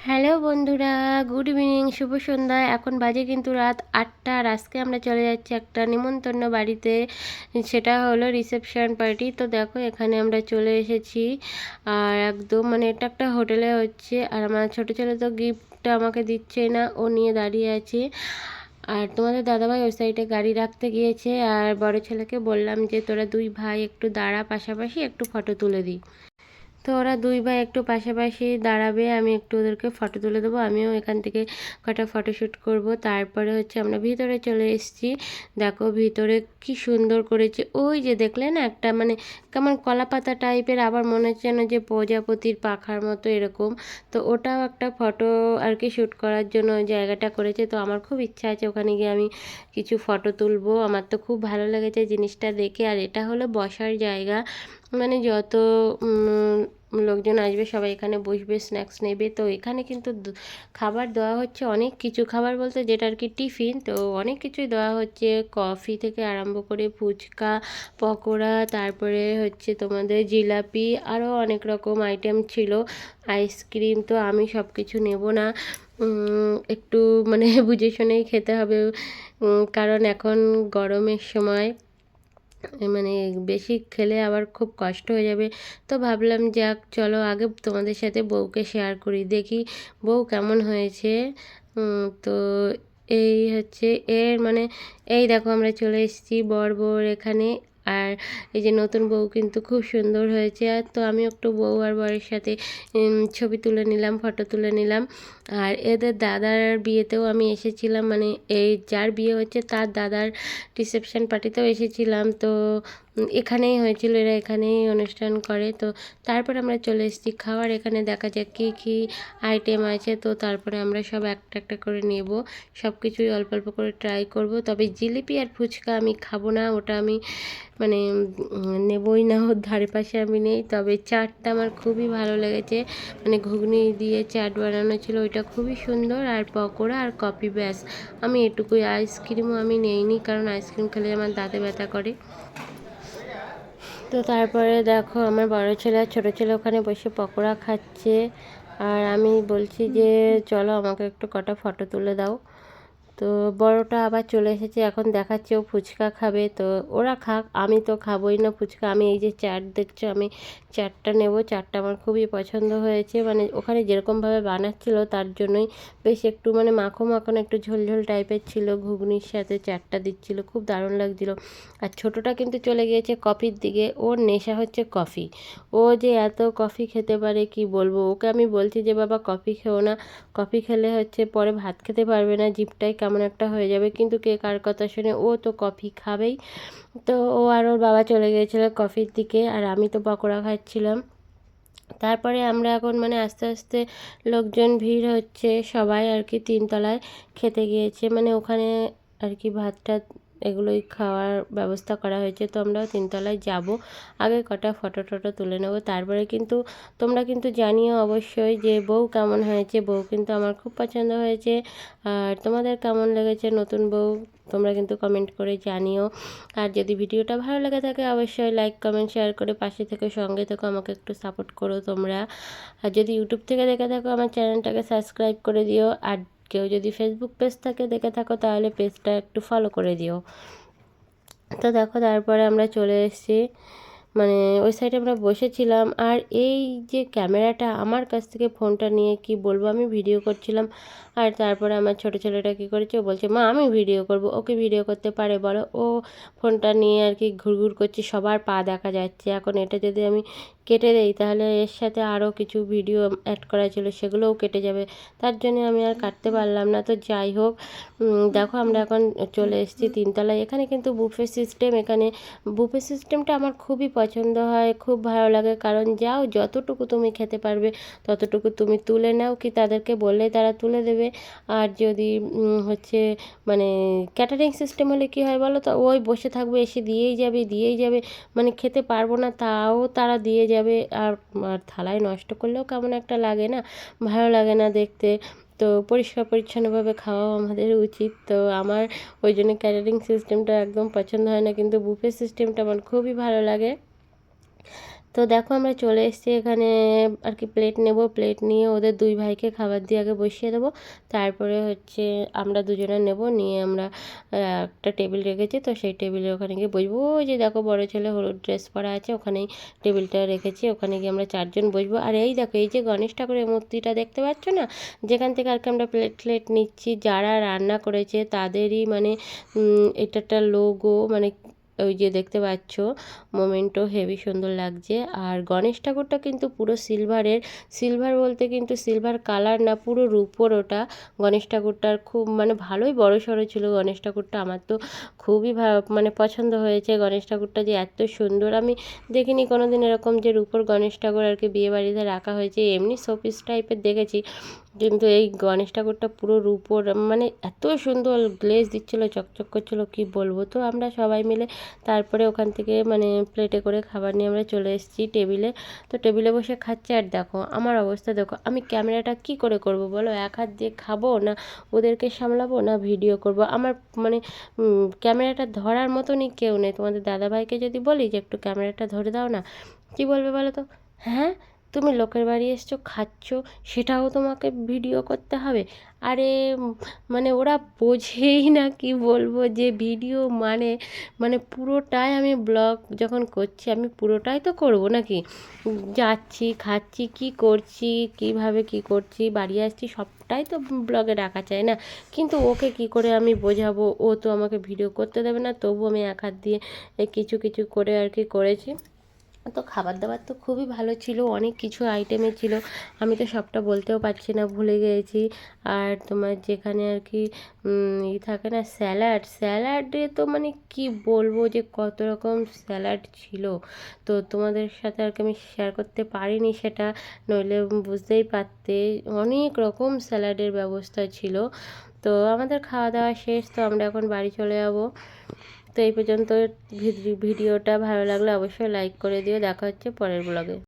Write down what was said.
Hello বন্ধুরা, good evening, শুভ সন্ধ্যা। এখন বাজে কিন্তু রাত আটটা আর আজকে আমরা চলে যাচ্ছি একটা নিমন্ত্রণ বাড়িতে। সেটা হলো রিসেপশন পার্টি। তো দেখো, এখানে আমরা চলে এসেছি। আর একদম মানে এটা একটা হোটেলে হচ্ছে। আর আমার ছোটো ছেলে তো গিফটটা আমাকে দিচ্ছে না, ও নিয়ে দাঁড়িয়ে আছে। আর তোমাদের দাদাভাই ওই সাইডে গাড়ি রাখতে গিয়েছে। আর বড় ছেলেকে বললাম যে, তোরা দুই ভাই একটু দাঁড়া, পাশাপাশি একটু ফটো তুলে দিই। তো ওরা দুই ভাই একটু পাশাপাশি দাঁড়াবে, আমি একটু ওদেরকে ফটো তুলে দেবো, আমিও এখান থেকে কটা ফটোশ্যুট করব। তারপরে হচ্ছে আমরা ভিতরে চলে এসেছি। দেখো ভিতরে কি সুন্দর করেছে। ওই যে দেখলে না একটা মানে কেমন কলাপাতা টাইপের আবার মনে হচ্ছে না যে প্রজাপতির পাখার মতো এরকম। তো ওটাও একটা ফটো আর কি শ্যুট করার জন্য জায়গাটা করেছে। তো আমার খুব ইচ্ছা আছে ওখানে গিয়ে আমি কিছু ফটো তুলবো। আমার তো খুব ভালো লেগেছে জিনিসটা দেখে। আর এটা হলো বসার জায়গা। মানে যত লোকজন আসবে, সবাই এখানে বসবে স্ন্যাক্স নেবে। তো এখানে কিন্তু খাবার দেওয়া হচ্ছে অনেক কিছু। খাবার বলতে যেটা আর কি টিফিন, তো অনেক কিছুই দেওয়া হচ্ছে। কফি থেকে আরম্ভ করে ফুচকা, পকোড়া, তারপরে হচ্ছে তোমাদের জিলাপি আরও অনেক রকম আইটেম ছিল। আইসক্রিম তো আমি সব কিছু নেব না। একটু মানে বুঝে শুনেই খেতে হবে। কারণ এখন গরমের সময়। মানে বেশি খেলে আবার খুব কষ্ট হয়ে যাবে। তো ভাবলাম যাক, চলো আগে তোমাদের সাথে বউকে শেয়ার করি, দেখি বউ কেমন হয়েছে। তো এই হচ্ছে এর মানে এই দেখো আমরা চলে এসেছি বর বউর এখানে। আর এই যে নতুন বউ কিন্তু খুব সুন্দর হয়েছে। আর তো আমি একটু বউ আর বরের সাথে ছবি তুলে নিলাম, ফটো তুলে নিলাম। আর এদের দাদার বিয়েতেও আমি এসেছিলাম মানে এই যার বিয়ে হচ্ছে তার দাদার রিসেপশন পার্টিতেও এসেছিলাম। তো এখানেই হয়েছিল, এরা এখানেই অনুষ্ঠান করে। তো তারপর আমরা চলে এসেছি খাওয়ার, এখানে দেখা যাক কী কী আইটেম আছে। তো তারপরে আমরা সব একটা একটা করে নেব। সব কিছুই অল্প অল্প করে ট্রাই করব। তবে জিলিপি আর ফুচকা আমি খাব না, ওটা আমি মানে নেবই না, ওর ধারে পাশে আমি নেই। তবে চাটটা আমার খুবই ভালো লেগেছে। মানে ঘুগনি দিয়ে চাট বানানো ছিল, ওইটা খুবই সুন্দর। আর পকোড়া আর কফি, ব্যাস। আমি এটুকুই আইসক্রিমও আমি নেইনি, কারণ আইসক্রিম খেলে আমার দাঁতে ব্যথা করে। তো তারপরে দেখো আমার বড় ছেলে আর ছোটো ছেলে ওখানে বসে পকোড়া খাচ্ছে। আর আমি বলছি যে, চলো আমাকে একটু কটা ফটো তুলে দাও। তো বড়টা আবার চলে এসেছে, এখন দেখাচ্ছে ও ফুচকা খাবে। তো ওরা খাক, আমি তো খাবোই না ফুচকা। আমি এই যে চাট দেখছ, আমি চাটটা নেব। চাটটা আমার খুবই পছন্দ হয়েছে। মানে ওখানে যেরকমভাবে বানাচ্ছিল, তার জন্যই বেশ একটু মানে মাখো মাখন একটু ঝোলঝোল টাইপের ছিল। ঘুগনির সাথে চাটটা দিচ্ছিল, খুব দারুণ লাগছিল। আর ছোটোটা কিন্তু চলে গিয়েছে কফির দিকে। ওর নেশা হচ্ছে কফি। ও যে এত কফি খেতে পারে, কি বলব? ওকে আমি বলছি যে, বাবা, কফি খেও না। কফি খেলে হচ্ছে পরে ভাত খেতে পারবে না, জিপটাই কেমন একটা হয়ে যাবে, কিন্তু কে কার কথা শুনে ও তো কফি খাবেই। তো ও আর ওর বাবা চলে গিয়েছিল কফির দিকে আর আমি তো পকোড়া খাচ্ছিলাম। তারপরে আমরা এখন মানে আস্তে আস্তে লোকজন ভিড় হচ্ছে, সবাই আর কি তিনতলায় খেতে গিয়েছে। মানে ওখানে আর কি ভাত টাত এগুলোই খাওয়ার ব্যবস্থা করা হয়েছে। তো আমরাও তিনতলায় যাব। আগে কটা ফটো টটো তুলে নেব। তারপরে কিন্তু তোমরা কিন্তু জানিও অবশ্যই যে বউ কেমন হয়েছে। বউ কিন্তু আমার খুব পছন্দ হয়েছে। আর তোমাদের কেমন লেগেছে? নতুন বউ তোমরা কিন্তু কমেন্ট করে জানিও। আর যদি ভিডিওটা ভালো লেগে থাকে, অবশ্যই লাইক কমেন্ট শেয়ার করে পাশে থেকে সঙ্গে থেকো। আমাকে একটু সাপোর্ট করো তোমরা। আর যদি ইউটিউব থেকে দেখে থাকো, আমার চ্যানেলটাকে সাবস্ক্রাইব করে দিও। আর কেউ যদি ফেসবুক পেজ থেকে, দেখে থাকো, তাহলে পেজটা একটু ফলো করে দিও। তো দেখো, তারপরে আমরা চলে এসেছি। মানে ওই সাইডে আমরা বসেছিলাম। আর এই যে ক্যামেরাটা, আমার কাছ থেকে ফোনটা নিয়ে কি বলব, আমি ভিডিও করছিলাম। আর তারপরে আমার ছোটো ছেলেটা কী করেছে, ও বলছে, মা, আমি ভিডিও করব। ওকে ভিডিও করতে পারে, বলো। ও ফোনটা নিয়ে আর কি ঘুরঘুর করছে, সবার পা দেখা যাচ্ছে। এখন এটা যদি আমি কেটে দেই, তাহলে এর সাথে আরও কিছু ভিডিও অ্যাড করা ছিল, সেগুলোও কেটে যাবে। তার জন্য আমি আর কাটতে পারলাম না। তো যাই হোক দেখো আমরা এখন চলে এসেছি তিনতলায়। এখানে কিন্তু বুফে সিস্টেম এখানে বুফে সিস্টেমটা আমার খুবই পছন্দ হয়, খুব ভালো লাগে। কারণ যাও, যতটুকু তুমি খেতে পারবে, ততটুকু তুমি তুলে নাও কি তাদেরকে বললে তারা তুলে দেবে। আর যদি হচ্ছে মানে ক্যাটারিং সিস্টেম হলে কী হয় বলো তো? ওই বসে থাকবে, এসে দিয়েই যাবে দিয়েই যাবে। মানে খেতে পারব না, তাও তারা দিয়ে যাবে আর থালায় নষ্ট করলেও কেমন একটা লাগে না? ভালো লাগে না দেখতে। তো পরিষ্কার পরিচ্ছন্নভাবে খাওয়াও আমাদের উচিত। তো আমার ওই জন্য ক্যাটারিং সিস্টেমটা একদম পছন্দ হয় না, কিন্তু বুফে সিস্টেমটা আমার খুবই ভালো লাগে। তো দেখো আমরা চলে এসেছি এখানে, আর কি প্লেট নেব। প্লেট নিয়ে ওদের দুই ভাইকে খাবার দিয়ে আগে বসিয়ে দেবো। তারপরে হচ্ছে আমরা দুজনে নেব। নিয়ে আমরা একটা টেবিল রেখেছি। তো সেই টেবিলে ওখানে গিয়ে বসবো। ওই যে দেখো বড় ছেলে হলুদ ড্রেস পরা আছে। ওখানেই টেবিলটা রেখেছি। ওখানে গিয়ে আমরা চারজন বসবো। আর এই দেখো, এই যে গণেশ ঠাকুরের মূর্তিটা দেখতে পাচ্ছ না? যেখান থেকে আর কি আমরা প্লেট প্লেট নিচ্ছি, যারা রান্না করেছে তাদেরই মানে এটা একটা লোগো মানে ওই যে দেখতে পাচ্ছ মোমেন্টও হেভি সুন্দর লাগছে। আর গণেশ ঠাকুরটা কিন্তু পুরো সিলভারের, সিলভার বলতে কিন্তু সিলভার কালার না, পুরো রূপোর ওটা। গণেশ ঠাকুরটার খুব মানে ভালোই বড় সড়ো ছিল গণেশ ঠাকুরটা, আমার তো খুবই মানে পছন্দ হয়েছে গণেশ ঠাকুরটা যে এত সুন্দর। আমি দেখিনি কোনো দিন এরকম যে রূপোর গণেশ ঠাকুর আর কি বিয়ে বাড়িতে রাখা হয়েছে। এমনি শোপিস টাইপের দেখেছি। কিন্তু এই গণেশ ঠাকুরটা পুরো রূপোর মানে এত সুন্দর গ্লেজ দিচ্ছিল, চকচক করছিল, কি বলব? তো আমরা সবাই মিলে তারপরে ওখান থেকে মানে প্লেটে করে খাবার নিয়ে আমরা চলে এসেছি টেবিলে। তো টেবিলে বসে খাচ্ছি, আর দেখো, আমার অবস্থা দেখো, আমি ক্যামেরাটা কি করে করব বলো? এক হাত দিয়ে খাব না ওদেরকে সামলাবো না ভিডিও করব? আমার মানে ক্যামেরাটা ধরার মতনই কেউ নেই। তোমাদের দাদাভাইকে যদি বলি যে, একটু ক্যামেরাটা ধরে দাও না। কী বলবে বলো তো? হ্যাঁ? তুমি লোকের বাড়ি এসছো, খাচ্ছ, সেটাও তোমাকে ভিডিও করতে হবে। আরে মানে ওরা বোঝেই না কি বলব যে ভিডিও মানে মানে পুরোটাই আমি ব্লগ যখন করছি, আমি পুরোটাই তো করব নাকি? যাচ্ছি, খাচ্ছি, কি করছি, কীভাবে কি করছি, বাড়ি আসছি, সবটাই তো ব্লগে রাখা চাই না। কিন্তু ওকে কি করে আমি বোঝাবো? ও তো আমাকে ভিডিও করতে দেবে না তবু আমি এক হাত দিয়ে কিছু কিছু করে আর কি করেছি। তো খাবার দাবার তো খুবই ভালো ছিল, অনেক কিছু আইটেমে ছিল। আমি তো সবটা বলতেও পারছি না, ভুলে গিয়েছি আর তোমার যেখানে আর কি ই থাকে না স্যালাড স্যালাডে তো মানে কি বলব যে কত রকম স্যালাড ছিল। তো তোমাদের সাথে আর কি আমি শেয়ার করতে পারিনি সেটা, নইলে বুঝতেই পারতে। অনেক রকম স্যালাডের ব্যবস্থা ছিল। তো আমাদের খাওয়া দাওয়া শেষ, তো আমরা এখন বাড়ি চলে যাব। তো এই পর্যন্ত ভিডিওটা ভালো লাগলে অবশ্যই লাইক করে দিও। দেখা হচ্ছে পরের ব্লগে